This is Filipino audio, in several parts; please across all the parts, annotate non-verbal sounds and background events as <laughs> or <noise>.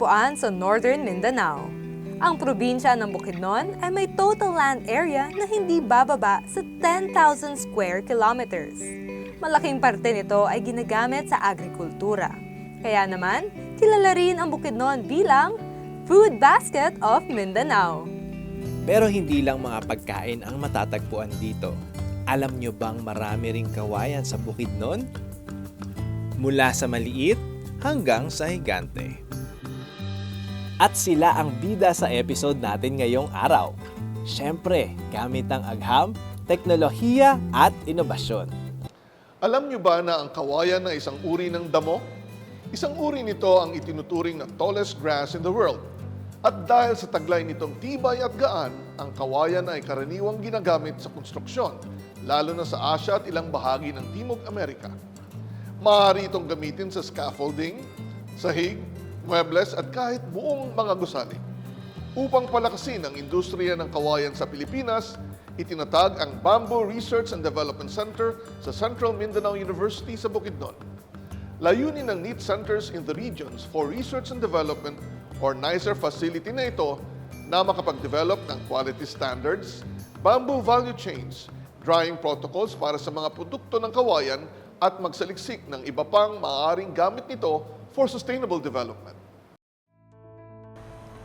matatagpuan sa Northern Mindanao. Ang probinsya ng Bukidnon ay may total land area na hindi bababa sa 10,000 square kilometers. Malaking parte nito ay ginagamit sa agrikultura. Kaya naman, kilala rin ang Bukidnon bilang Food Basket of Mindanao. Pero hindi lang mga pagkain ang matatagpuan dito. Alam nyo bang marami ring kawayan sa Bukidnon? Mula sa maliit hanggang sa higante. At sila ang bida sa episode natin ngayong araw. Siyempre, gamit ang agham, teknolohiya at inobasyon. Alam niyo ba na ang kawayan ay isang uri ng damo? Isang uri nito ang itinuturing na tallest grass in the world. At dahil sa taglay nitong tibay at gaan, ang kawayan ay karaniwang ginagamit sa konstruksyon, lalo na sa Asya at ilang bahagi ng Timog Amerika. Maaari itong gamitin sa scaffolding, sahig, muebles at kahit buong mga gusali. Upang palakasin ang industriya ng kawayan sa Pilipinas, itinatag ang Bamboo Research and Development Center sa Central Mindanao University sa Bukidnon. Layunin ng NEET Centers in the Regions for Research and Development or NICER facility na ito na makapag-develop ng quality standards, bamboo value chains, drying protocols para sa mga produkto ng kawayan at magsaliksik ng iba pang maaaring gamit nito for sustainable development.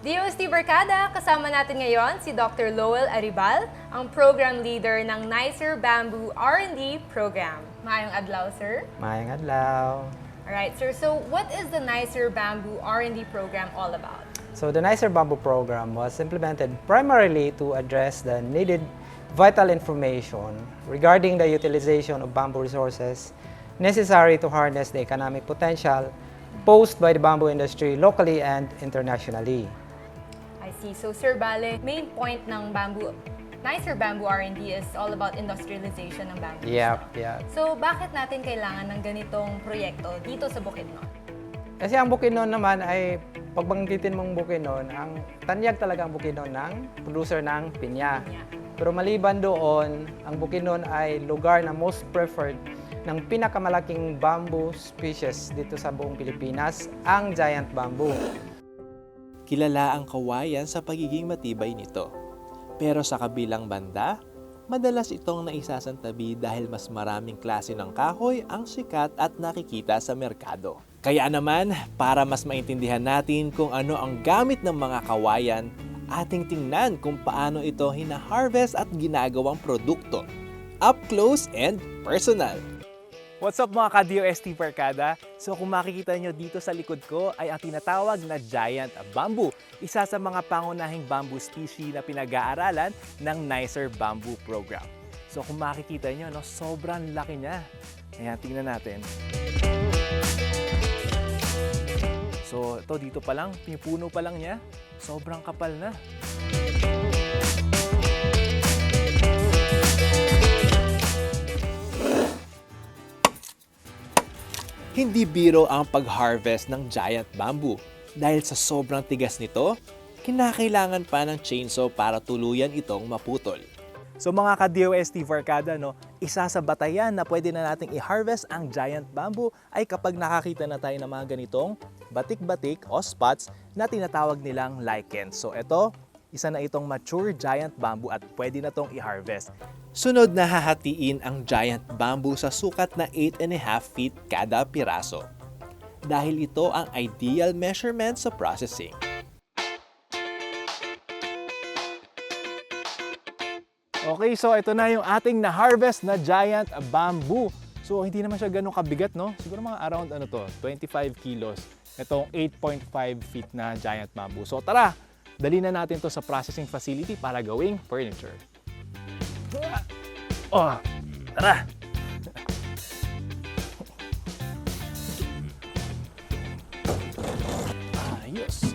DOST Barkada, kasama natin ngayon si Dr. Lowell Aribal, ang Program Leader ng NICER Bamboo R&D Program. Mayong adlaw, sir. Mayang adlaw. Alright, sir. So, what is the NICER Bamboo R&D Program all about? So the NICER Bamboo program was implemented primarily to address the needed vital information regarding the utilization of bamboo resources necessary to harness the economic potential posed by the bamboo industry locally and internationally. I see. So, Sir Bale, main point ng bamboo, NICER Bamboo R&D is all about industrialization ng bamboo. Yep, yep. So, bakit natin kailangan ng ganitong proyekto dito sa Bukidnon? Kasi ang Bukidnon naman ay, pagbanggitin mong Bukidnon, ang tanyag talaga ang Bukidnon ng producer ng pinya. Pinya. Pero maliban doon, ang Bukidnon ay lugar na most preferred ng pinakamalaking bamboo species dito sa buong Pilipinas, ang giant bamboo. Kilala ang kawayan sa pagiging matibay nito. Pero sa kabilang banda, madalas itong naisasantabi dahil mas maraming klase ng kahoy ang sikat at nakikita sa merkado. Kaya naman, para mas maintindihan natin kung ano ang gamit ng mga kawayan, ating tingnan kung paano ito hina-harvest at ginagawang produkto. Up close and personal. What's up mga ka-DOST Barkada? So kung makikita nyo dito sa likod ko ay ang tinatawag na giant bamboo. Isa sa mga pangunahing bamboo species na pinag-aaralan ng NICER Bamboo Program. So kung makikita nyo, no, sobrang laki niya. Ayan, tingnan natin. So ito dito pa lang, pinupuno pa lang niya, sobrang kapal na. Hindi biro ang pag-harvest ng giant bamboo. Dahil sa sobrang tigas nito, kinakailangan pa ng chainsaw para tuluyan itong maputol. So mga ka-DOST Varkada, no, isa sa batayan na pwede na nating i-harvest ang giant bamboo ay kapag nakakita na tayo ng mga ganitong batik-batik o spots na tinatawag nilang lichens. So ito, isa na itong mature giant bamboo at pwede na tong i-harvest. Sunod na hahatiin ang giant bamboo sa sukat na 8.5 feet kada piraso. Dahil ito ang ideal measurement sa processing. Okay, so ito na yung ating na-harvest na giant bamboo. So hindi naman siya ganun kabigat, no? Siguro mga around ano to, 25 kilos. Itong 8.5 feet na giant bamboo. So tara, dali na natin to sa processing facility para gawing furniture. Oh, tara! Ayos!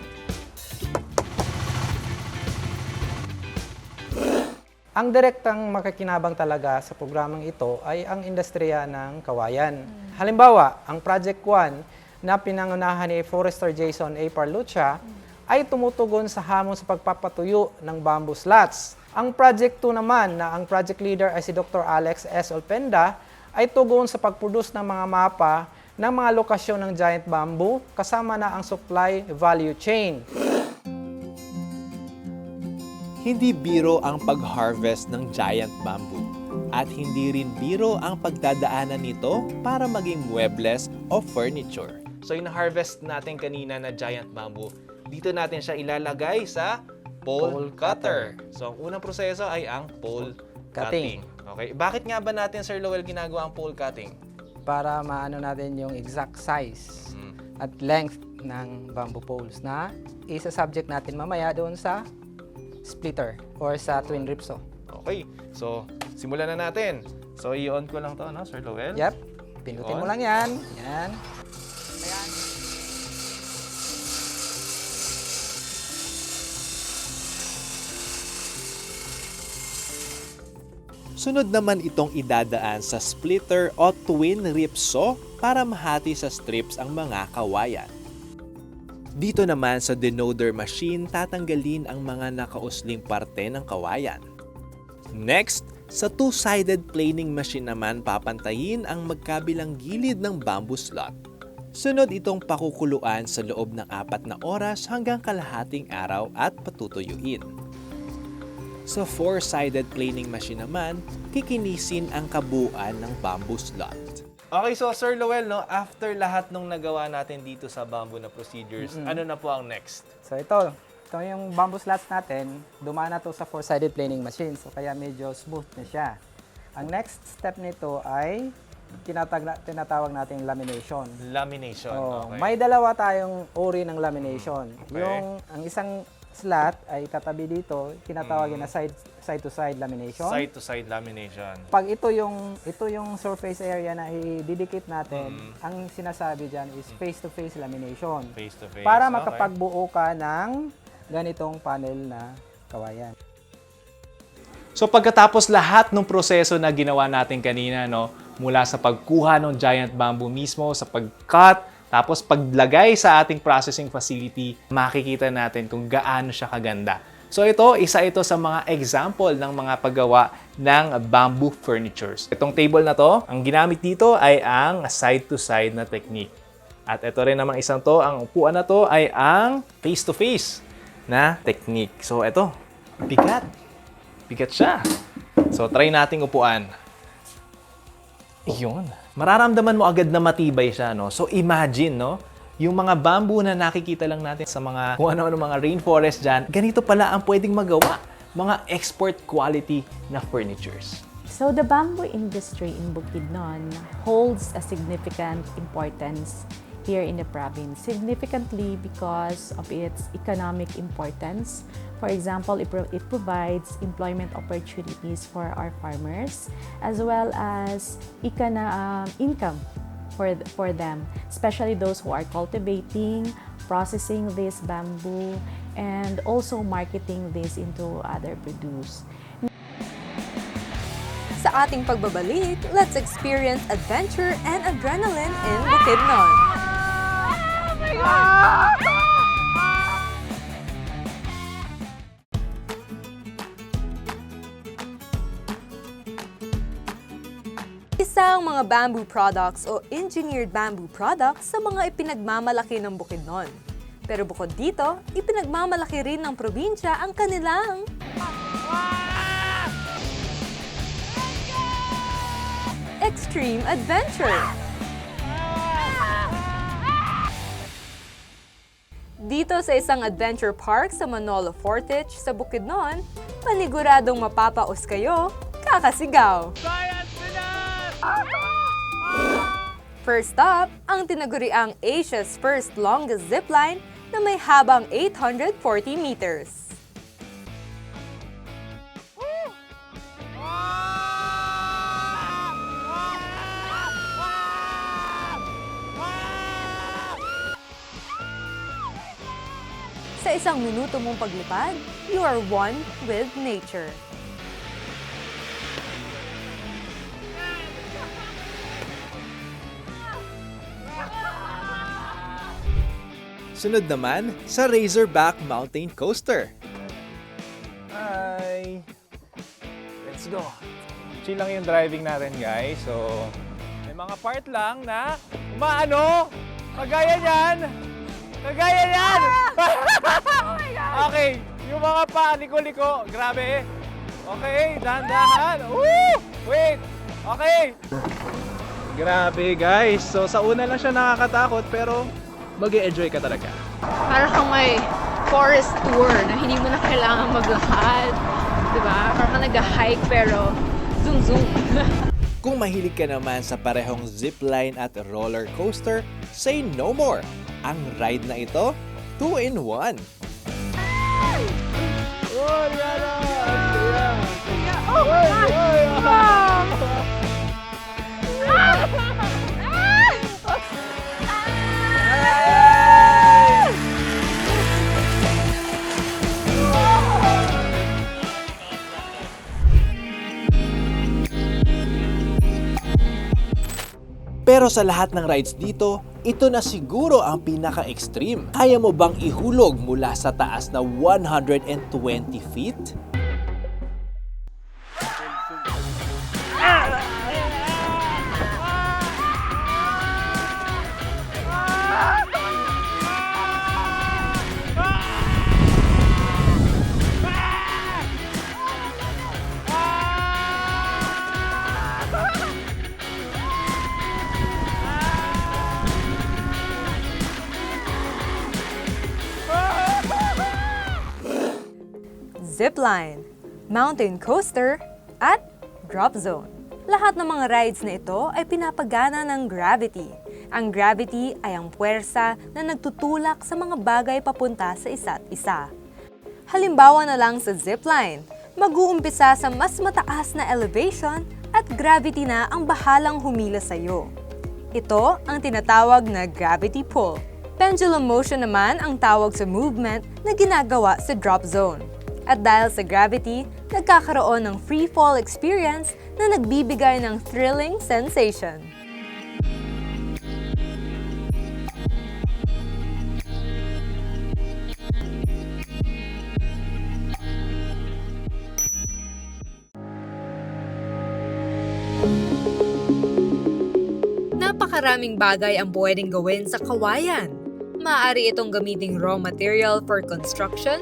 Ang direktang makakinabang talaga sa programang ito ay ang industriya ng kawayan. Halimbawa, ang Project 1 na pinangunahan ni Forester Jason A. Parlucha ay tumutugon sa hamon sa pagpapatuyo ng bamboo slats. Ang Project 2 naman na ang project leader ay si Dr. Alex S. Olpenda ay tugon sa pagproduce ng mga mapa ng mga lokasyon ng giant bamboo kasama na ang supply value chain. Hindi biro ang pag-harvest ng giant bamboo. At hindi rin biro ang pagdadaanan nito para maging muebles o furniture. So yung harvest natin kanina na giant bamboo, dito natin siya ilalagay sa pole, Pole cutter. So ang unang proseso ay ang pole cutting. Cutting. Okay, bakit nga ba natin Sir Lowell ginagawa ang pole cutting? para maano natin yung exact size Mm. at length ng bamboo poles na isa-subject natin mamaya doon sa splitter or sa twin ripsaw. Okay, so simulan na natin. So i-on ko lang to, no, Sir Lowell? Yep, pindutin mo lang yan. Yan. Sunod naman itong idadaan sa splitter o twin rip saw para mahati sa strips ang mga kawayan. Dito naman sa denoder machine tatanggalin ang mga nakausling parte ng kawayan. Next, sa two-sided planing machine naman papantayin ang magkabilang gilid ng bamboo slot. Sunod itong pakukuluan sa loob ng apat na oras hanggang kalahating araw at patutuyuin. Sa four-sided planing machine naman, kikinisin ang kabuuan ng bamboo slot. Okay, so Sir Lowell, no, after lahat nung nagawa natin dito sa bamboo na procedures, ano na po ang next? So ito, ito yung bamboo slats natin, dumaan na to sa four-sided planing machine. So kaya medyo smooth na siya. Ang next step nito ay tinatag na, tinatawag nating lamination. Lamination. Oh, okay. May dalawa tayong uri ng lamination. Okay. Yung ang isang slat ay katabi dito, tinatawag na side side to side lamination. Side-to-side lamination. Pag ito yung ito yung surface area na i-dedicate natin, Mm. ang sinasabi diyan is face to face lamination. Face-to-face. Para okay. makapagbuo ka ng ganitong panel na kawayan. So pagkatapos lahat ng proseso na ginawa natin kanina, no, mula sa pagkuha ng giant bamboo mismo, sa pag-cut, tapos paglagay sa ating processing facility, makikita natin kung gaano siya kaganda. So ito, isa ito sa mga example ng mga paggawa ng bamboo furnitures. Itong table na to, ang ginamit dito ay ang side-to-side na technique. At ito rin naman isang to, ang upuan na to ay ang face-to-face na technique. So ito, bigat. Bigat siya. So, try nating upuan. Iyon. Mararamdaman mo agad na matibay siya, no? So, imagine, no? Yung mga bamboo na nakikita lang natin sa mga kung ano-ano mga rainforest dyan, ganito pala ang pwedeng magawa. Mga export quality na furnitures. So the bamboo industry in Bukidnon holds a significant importance here in the province, significantly because of its economic importance. For example, it, pro- it provides employment opportunities for our farmers as well as econo- um, income for, th- for them, especially those who are cultivating, processing this bamboo, and also marketing this into other produce. Sa ating pagbabalik, let's experience adventure and adrenaline in Bukidnon. Isa ang mga bamboo products o engineered bamboo products sa mga ipinagmamalaki ng Bukidnon. Pero bukod dito, ipinagmamalaki rin ng probinsya ang kanilang extreme adventure. Dito sa isang adventure park sa Manolo Fortich sa Bukidnon, paniguradong mapapaos kayo, kakasigaw. First up, ang tinaguriang Asia's first longest zipline na may habang 840 meters. Isang minuto mong paglipad, you are one with nature. Sunod naman sa Razorback Mountain Coaster. Hi! Let's go! Chill lang yung driving natin, guys. So, may mga part lang na maano, kagaya niyan, kagaya niyan. Okay, yung mga pa, liko-liko, grabe. Okay, dahan-dahan. Woo! Wait, okay. Grabe guys, so sa una lang siya nakakatakot pero mag enjoy ka talaga. Para kang may forest tour na hindi mo na kailangan maglakad. Diba? Parang kang nag-hike pero zoom zoom. <laughs> Kung mahilig ka naman sa parehong zipline at roller coaster, say no more! Ang ride na ito, 2 in 1. Oh, Rihanna! Oh my God! Pero sa lahat ng rides dito, ito na siguro ang pinaka-extreme. Kaya mo bang ihulog mula sa taas na 120 feet? Zipline, mountain coaster, at drop zone. Lahat ng mga rides na ito ay pinapagana ng gravity. Ang gravity ay ang puwersa na nagtutulak sa mga bagay papunta sa isa't isa. Halimbawa na lang sa zipline, mag-uumpisa sa mas mataas na elevation at gravity na ang bahalang humila sa iyo. Ito ang tinatawag na gravity pull. Pendulum motion naman ang tawag sa movement na ginagawa sa drop zone. At dahil sa gravity, nagkakaroon ng free fall experience na nagbibigay ng thrilling sensation. Napakaraming bagay ang pwedeng gawin sa kawayan. Maaari itong gamiting raw material for construction,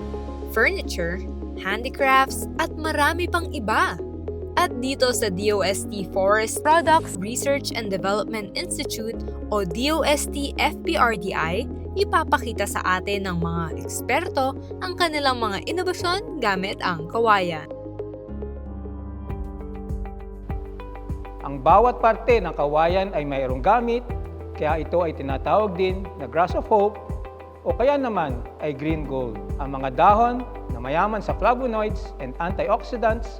furniture, handicrafts, at marami pang iba. At dito sa DOST Forest Products Research and Development Institute o DOST FPRDI, ipapakita sa atin ng mga eksperto ang kanilang mga inobasyon gamit ang kawayan. Ang bawat parte ng kawayan ay mayroong gamit, kaya ito ay tinatawag din na grass of hope o kaya naman ay green gold. Ang mga dahon na mayaman sa flavonoids and antioxidants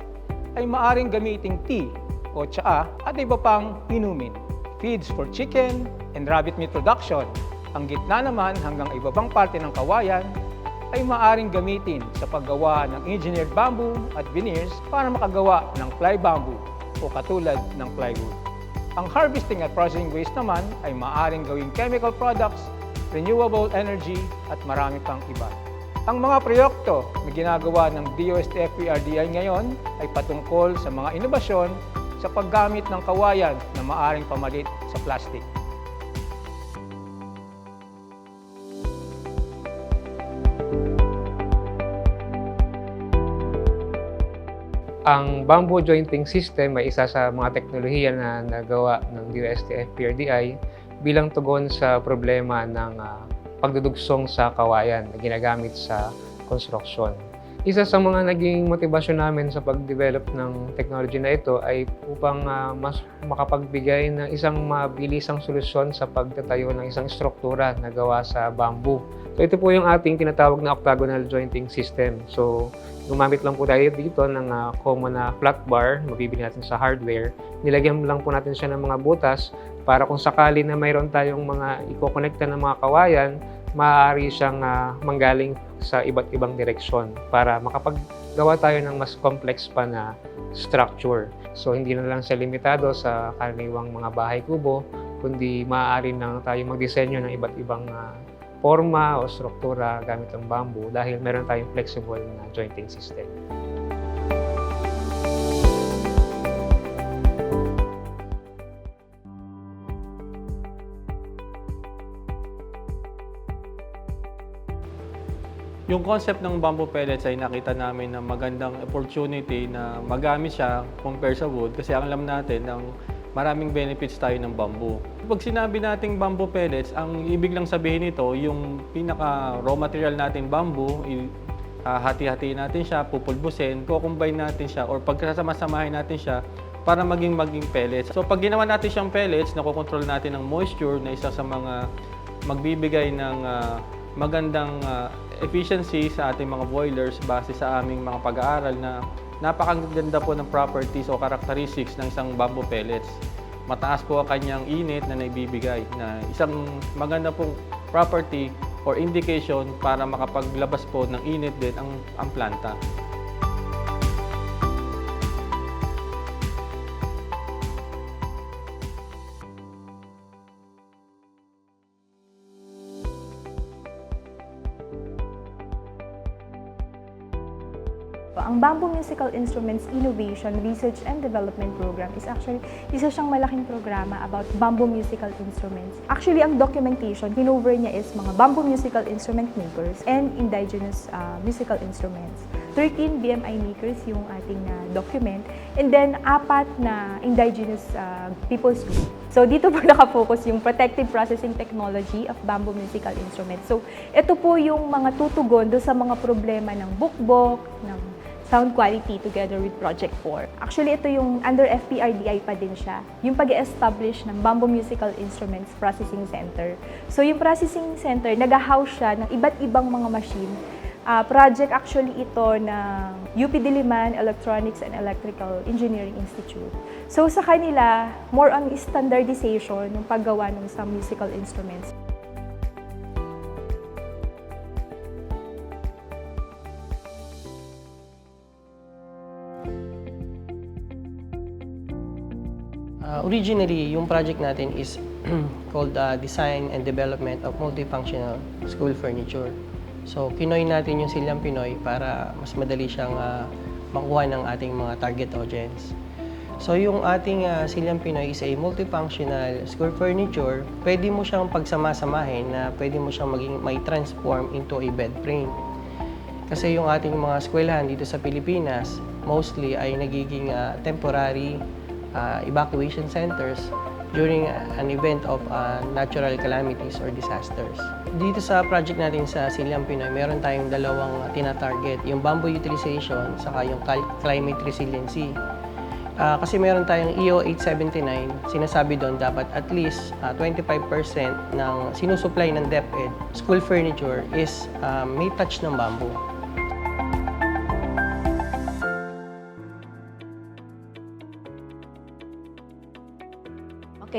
ay maaring gamiting tea o tsaa at iba pang inumin. Feeds for chicken and rabbit meat production. Ang gitna naman hanggang iba pang parte ng kawayan ay maaring gamitin sa paggawa ng engineered bamboo at veneers para makagawa ng fly bamboo o katulad ng plywood. Ang harvesting at processing waste naman ay maaring gawing chemical products, renewable energy at marami pang iba. Ang mga proyekto na ginagawa ng DOST-FPRDI ngayon ay patungkol sa mga inobasyon sa paggamit ng kawayan na maaring pamalit sa plastic. Ang bamboo jointing system ay isa sa mga teknolohiya na nagawa ng DOST FPRDI bilang tugon sa problema ng ah, pagdudugsong sa kawayan na ginagamit sa construction. Isa sa mga naging motibasyon namin sa pag-develop ng technology na ito ay upang ah, mas makapagbigay ng isang mabilisang solusyon sa pagtatayo ng isang struktura na gawa sa bamboo. So ito po yung ating tinatawag na octagonal jointing system. So gumamit lang po tayo dito ng ah, common na flat bar, mabibili natin sa hardware. Nilagyan lang po natin siya ng mga butas para kung sakali na mayroon tayong mga ikokonekta ng mga kawayan, maaari siyang ah, manggaling sa iba't ibang direksyon para makapaggawa tayo ng mas complex pa na structure. So hindi na lang siya limitado sa karaniwang mga bahay kubo, kundi maaari na tayo magdisenyo ng iba't ibang ah, forma o struktura gamit ang bamboo dahil meron tayong flexible na jointing system. Yung concept ng bamboo pellets ay nakita namin na magandang opportunity na magamit siya compare sa wood kasi ang alam natin ng maraming benefits tayo ng bamboo. Pag sinabi nating bamboo pellets, ang ibig lang sabihin nito, yung pinaka raw material natin bamboo, hati-hatiin natin siya, pupulbusin, kukumbine natin siya or pagkasama-samahin natin siya para maging maging pellets. So pag ginawa natin siyang pellets, nakokontrol natin ang moisture na isa sa mga magbibigay ng ah, magandang ah, efficiency sa ating mga boilers base sa aming mga pag-aaral na napakaganda po ng properties o characteristics ng isang bamboo pellets. Mataas po ang kanyang init na naibibigay na isang maganda pong property or indication para makapaglabas po ng init din ang, ang planta. Ang Bamboo Musical Instruments Innovation, Research and Development Program is actually isa siyang malaking programa about bamboo musical instruments. Actually, ang documentation, pinover niya is mga bamboo musical instrument makers and indigenous uh, musical instruments. 13 BMI makers yung ating na document and then apat na indigenous uh, people's group. So dito po <laughs> nakafocus yung protective processing technology of bamboo musical instruments. So ito po yung mga tutugon do sa mga problema ng bukbok, ng sound quality together with Project 4. Actually, ito yung under FPRDI pa din siya, yung pag establish ng Bamboo Musical Instruments Processing Center. So yung processing center, nag-house siya ng iba't ibang mga machine. Ah, project actually ito ng UP Diliman Electronics and Electrical Engineering Institute. So sa kanila, more on standardization ng paggawa ng sa musical instruments. Uh, originally, yung project natin is <clears throat> called uh, Design and Development of Multifunctional School Furniture. So, kinoy natin yung Silyang Pinoy para mas madali siyang uh, makuha ng ating mga target audience. So, yung ating uh, Silyang Pinoy is a multifunctional school furniture. Pwede mo siyang pagsama-samahin na pwede mo siyang maging may transform into a bed frame. Kasi yung ating mga eskwelahan dito sa Pilipinas, mostly ay nagiging uh, temporary uh, evacuation centers during an event of uh, natural calamities or disasters. Dito sa project natin sa Silyang Pinoy, meron tayong dalawang uh, tina-target, yung bamboo utilization saka yung climate resiliency. Ah, kasi meron tayong EO 879, sinasabi doon dapat at least ah, 25% ng sinusupply ng DepEd school furniture is ah, may touch ng bamboo.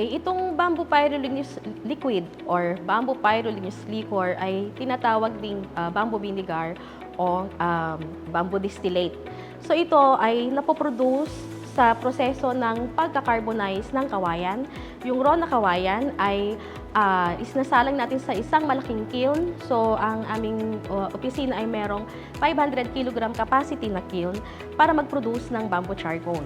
Okay, itong bamboo pyroligneous liquid or bamboo pyroligneous liquor ay tinatawag ding ah, bamboo vinegar o um, bamboo distillate. So ito ay napoproduce sa proseso ng pagka-carbonize ng kawayan. Yung raw na kawayan ay ah, isinasalang natin sa isang malaking kiln. So ang aming uh, opisina ay merong 500 kg capacity na kiln para mag-produce ng bamboo charcoal.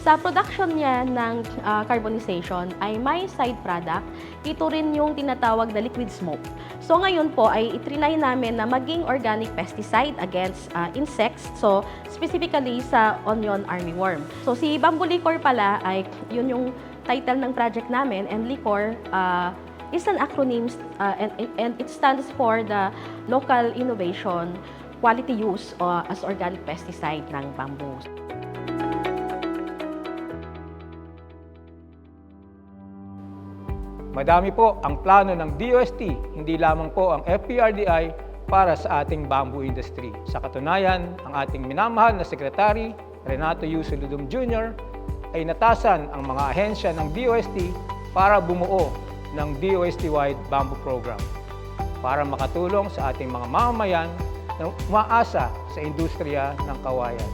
Sa production niya ng ah, carbonization ay may side product. Ito rin yung tinatawag na liquid smoke. So ngayon po ay itrinay namin na maging organic pesticide against ah, insects. So specifically sa onion armyworm. So si Bamboo Licor pala ay yun yung title ng project namin and Licor ah, is an acronym uh, and, and it stands for the local innovation quality use uh, as organic pesticide ng bamboo. Madami po ang plano ng DOST, hindi lamang po ang FPRDI para sa ating bamboo industry. Sa katunayan, ang ating minamahal na Sekretary, Renato U. Jr., ay natasan ang mga ahensya ng DOST para bumuo ng DOST-wide bamboo program para makatulong sa ating mga mamamayan na umaasa sa industriya ng kawayan.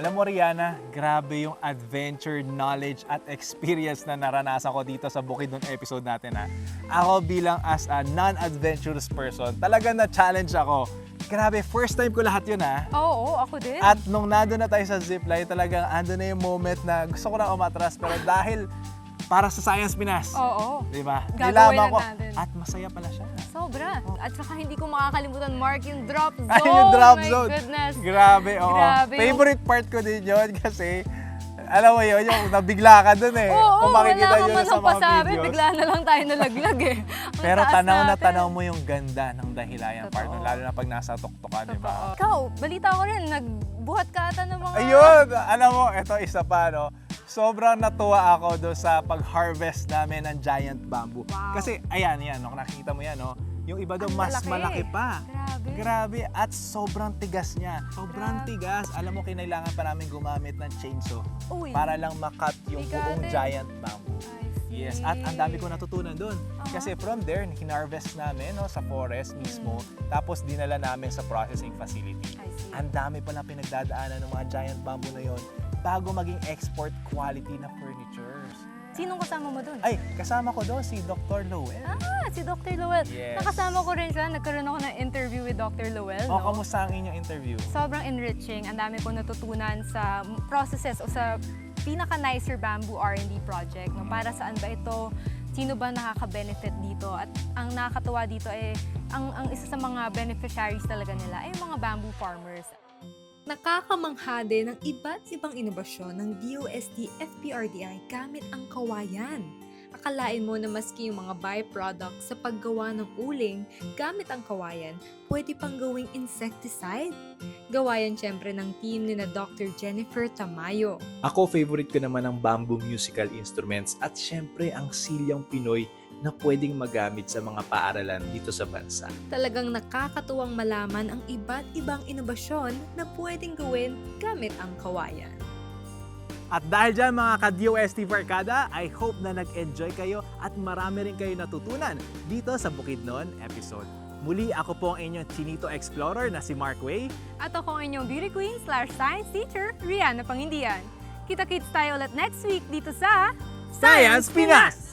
Alam mo, Rihanna, grabe yung adventure, knowledge at experience na naranasan ko dito sa Bukidnon episode natin ha. Ako bilang as a non-adventurous person, talaga na-challenge ako. Grabe, first time ko lahat yun ha. Oo, ako din. At nung nandun na tayo sa zipline, talagang ando na yung moment na gusto ko na umatras pero dahil para sa Science Pinas. Oo. Di ba? Gagawin Nilaman na ko. natin. At masaya pala siya. Sobra. At saka hindi ko makakalimutan, Mark, yung drop zone. Ay, yung drop My zone. goodness. Grabe, oo. Grabe yung- Favorite part ko din yun <laughs> kasi alam mo yun, yung nabigla ka dun eh. Oo, Kung makikita wala ka man sa mga pasabi, videos. bigla na lang tayo nalaglag eh. <laughs> Ang Pero taas tanaw na natin. tanaw mo yung ganda ng dahilayan part, nun, lalo na pag nasa tuktok ka, di ba? Ikaw, balita ko rin, nagbuhat ka ata ng mga... Ayun! Alam mo, ito isa pa, no? Sobrang natuwa ako doon sa pag-harvest namin ng giant bamboo. Kasi, ayan, yan, no? nakikita mo yan, no? Yung iba Ang mas malaki. malaki pa. Grabe. Grabe. At sobrang tigas niya. Sobrang tigas. Alam mo, kinailangan pa namin gumamit ng chainsaw Uy. para lang makat yung buong Bigatin. giant bamboo. I Yes, at ang dami ko natutunan doon. Kasi from there, hinarvest namin no, sa forest mismo, tapos dinala namin sa processing facility. I see. Ang dami pala pinagdadaanan ng mga giant bamboo na yon bago maging export quality na furnitures. Sinong kasama mo dun? Ay, kasama ko doon si Dr. Lowell. Ah, si Dr. Lowell. Yes. Nakasama ko rin siya. Nagkaroon ako ng interview with Dr. Lowell. O, no? kamusta ang inyong interview? Sobrang enriching. Ang dami ko natutunan sa processes o sa pinaka-nicer bamboo R&D project. No? Para saan ba ito? Sino ba nakaka-benefit dito? At ang nakakatuwa dito ay ang, ang isa sa mga beneficiaries talaga nila ay mga bamboo farmers. Nakakamangha din ng iba't ibang inobasyon ng DOST FPRDI gamit ang kawayan. Akalain mo na maski yung mga byproducts sa paggawa ng uling gamit ang kawayan, pwede pang gawing insecticide. Gawayan syempre ng team ni na Dr. Jennifer Tamayo. Ako, favorite ko naman ang bamboo musical instruments at syempre ang silyang Pinoy na pwedeng magamit sa mga paaralan dito sa bansa. Talagang nakakatuwang malaman ang iba't ibang inobasyon na pwedeng gawin gamit ang kawayan. At dahil dyan mga ka-DOST Barkada, I hope na nag-enjoy kayo at marami rin kayo natutunan dito sa Bukidnon episode. Muli ako po ang inyong Chinito Explorer na si Mark Way. At ako ang inyong beauty queen slash science teacher, Rihanna Pangindian. Kita-kits tayo ulit next week dito sa Science Pinas!